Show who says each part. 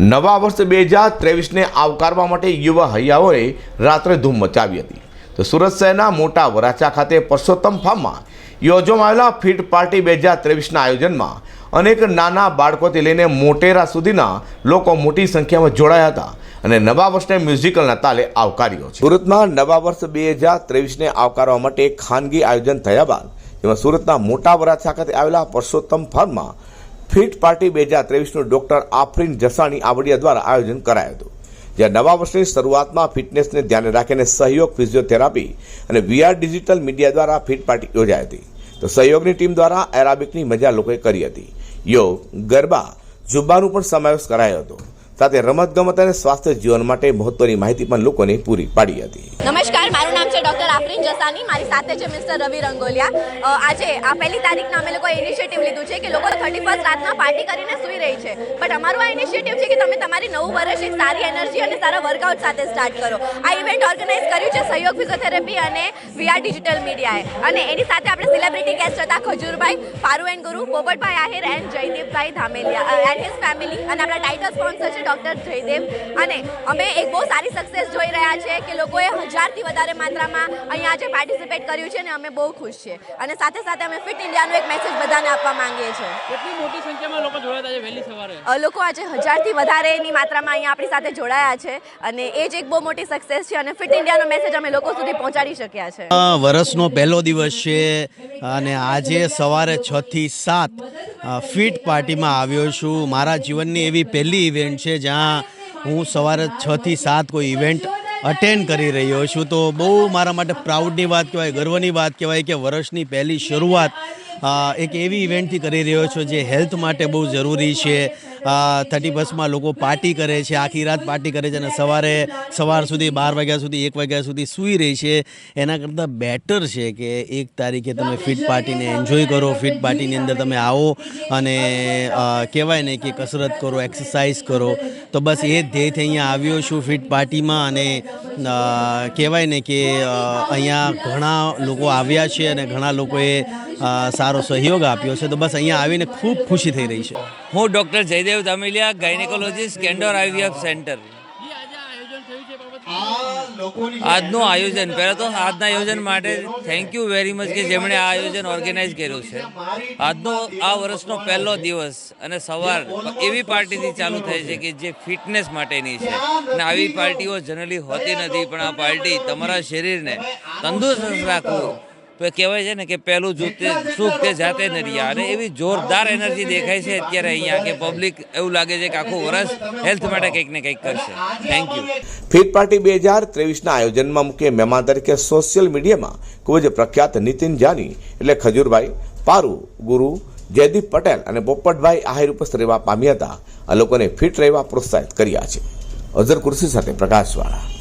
Speaker 1: નવા વર્ષ બે હજાર ત્રેવીસને આવકારવા માટે યુવા હૈયાઓએ રાત્રે ધૂમ મચાવી હતી. તો સુરત શહેરના મોટા વરાછા ખાતે પરસોત્તમ ફાર્મમાં યોજવામાં આવેલા ફિટ પાર્ટી બે હજાર ત્રેવીસના આયોજનમાં અનેક નાના બાળકોથી લઈને મોટેરા સુધીના લોકો મોટી સંખ્યામાં જોડાયા હતા અને નવા વર્ષને મ્યુઝિકલના તાલે આવકાર્યો છે. સુરતમાં નવા વર્ષ બે હજાર ત્રેવીસને આવકારવા માટે ખાનગી આયોજન થયા બાદ જેમાં સુરતના મોટા વરાછા ખાતે આવેલા પરસોત્તમ ફાર્મમાં ફિટ પાર્ટી બે હજાર ત્રેવીસનું ડોક્ટર આફરીન જસાણી આવડિયા દ્વારા આયોજન કરાયું હતું. જ્યાં નવા વર્ષની શરૂઆતમાં ફિટનેસને ધ્યાને રાખીને સહયોગ ફિઝિયોથેરાપી અને વીઆર ડિજિટલ મીડિયા દ્વારા ફિટ પાર્ટી યોજાઈ હતી. તો સહયોગની ટીમ દ્વારા એરાબિકની મજા લોકોએ કરી હતી. યોગ, ગરબા, જુબ્બાનો પણ સમાવેશ કરાયો હતો. સાથે રમતગમત અને સ્વાસ્થ્ય જીવન માટે મહત્વની માહિતી પણ લોકોને પૂરી પાડી હતી.
Speaker 2: નમસ્કાર, મારું નામ છે ડોક્ટર આફરીન જસાની. મારી સાથે છે મિસ્ટર રવિ રંગોલિયા. આજે, આ પહેલી તારીખના અમે લોકો ઇનિશિયેટિવ લીધું છે કે લોકો થર્ટી ફર્સ્ટ રાતના પાર્ટી કરીને સૂઈ રહી છે. બટ અમારું આ ઇનિશિયેટિવ છે કે તમે તમારી નવું વર્ષ એક સારી એનર્જી અને સારા વર્કઆઉટ સાથે સ્ટાર્ટ કરો. આ ઇવેન્ટ ઓર્ગેનાઇઝ કર્યું છે સહયોગ ફિઝિયોથેરાપી અને વીઆર ડિજિટલ મીડિયાએ અને એની સાથે આપણે સેલિબ્રિટી ગેસ્ટ હતા Khajurbhai Faru and Guru, Popatbhai Ahir and Jaydeepbhai Dhameliya and his family અને આપણા ટાઇટલ સ્પોન્સર છે ડોક્ટર જયદેવ. અને અમે એક બહુ સારી સક્સેસ જોઈ રહ્યા છે કે લોકોએ હજારથી વધારે માત્રામાં અહીંયા આજે પાર્ટિસિપેટ કર્યું છે અને અમે બહુ ખુશ છીએ. અને સાથે સાથે અમે ફિટ ઇન્ડિયાનો એક મેસેજ બધાને આપવા માંગીએ છીએ.
Speaker 3: કેટલી મોટી સંખ્યામાં લોકો જોડાયા છે વહેલી સવારે?
Speaker 2: લોકો આજે હજારથી વધારેની માત્રામાં અહીંયા આપણી સાથે જોડાયા છે અને એ જ એક બહુ મોટી સક્સેસ છે અને ફિટ ઇન્ડિયાનો મેસેજ અમે લોકો સુધી પહોંચાડી શક્યા છે.
Speaker 4: વર્ષનો પહેલો દિવસ છે અને આજે સવારે છ થી સાત ફિટ પાર્ટીમાં આવ્યો છું. મારા જીવનની એવી પહેલી ઇવેન્ટ છે જ્યાં હું સવારે છ થી સાત કોઈ ઇવેન્ટ અટેન્ડ કરી રહ્યો છું. તો બહુ મારા માટે પ્રાઉડની વાત કહેવાય, ગર્વની વાત કહેવાય કે વર્ષની પહેલી શરૂઆત એક એવી ઇવેન્ટથી કરી રહ્યો છું જે હેલ્થ માટે બહુ જરૂરી છે. થર્ટી ફર્સ્ટમાં લોકો પાર્ટી કરે છે, આખી રાત પાર્ટી કરે છે અને સવારે સવાર સુધી, બાર વાગ્યા સુધી, એક વાગ્યા સુધી સૂઈ રહી છે. એના કરતાં બેટર છે કે એક તારીખે તમે ફિટ પાર્ટીને એન્જોય કરો, ફિટ પાર્ટીની અંદર તમે આવો અને કહેવાય ને કે કસરત કરો, એક્સરસાઇઝ કરો. તો બસ એ ધ્યેયથી અહીંયા આવ્યો છું ફિટ પાર્ટીમાં અને કહેવાય ને કે અહીંયા ઘણા લોકો આવ્યા છે અને ઘણા લોકોએ સારો સહયોગ આપ્યો છે. તો બસ અહીંયા આવીને ખૂબ ખુશી થઈ રહી છે.
Speaker 5: હું doctor Jaydev Dhameliya gynaecologist Candor IVF centre આજનું આયોજન, પહેલાં તો આજના આયોજન માટે થેન્ક યુ વેરી મચ કે જેમણે આ આયોજન ઓર્ગેનાઇઝ કર્યું છે. આજનો આ વર્ષનો પહેલો દિવસ અને સવાર એવી પાર્ટીથી ચાલુ થાય છે કે જે ફિટનેસ માટેની છે. અને આવી પાર્ટીઓ જનરલી હોતી નથી, પણ આ પાર્ટી તમારા શરીરને તંદુરસ્ત રાખવું તો કહેવાય છે ને કે પહેલું જૂતે સુખ તે જાતે નરિયા અને એવી જોરદાર એનર્જી દેખાય છે અત્યારે અહીંયા કે પબ્લિક એવું લાગે છે કે આખું વર્ષ હેલ્થ માટે કંઈક ને કંઈક કરશે. થેન્ક યુ
Speaker 1: ફિટ પાર્ટી બે હજાર ત્રેવીસના આયોજનમાં મુખ્ય મહેમાન તરીકે સોશિયલ મીડિયામાં ખૂબ જ પ્રખ્યાત નીતિન જાની એટલે ખજૂરભાઈ પારુ ગુરુ જયદીપ પટેલ અને પોપટભાઈ આહિર ઉપસ્થિત રહેવા પામ્યા હતા. આ લોકોને ફિટ રહેવા પ્રોત્સાહિત કર્યા છે. અઝર કુર્સી સાથે પ્રકાશવાળા.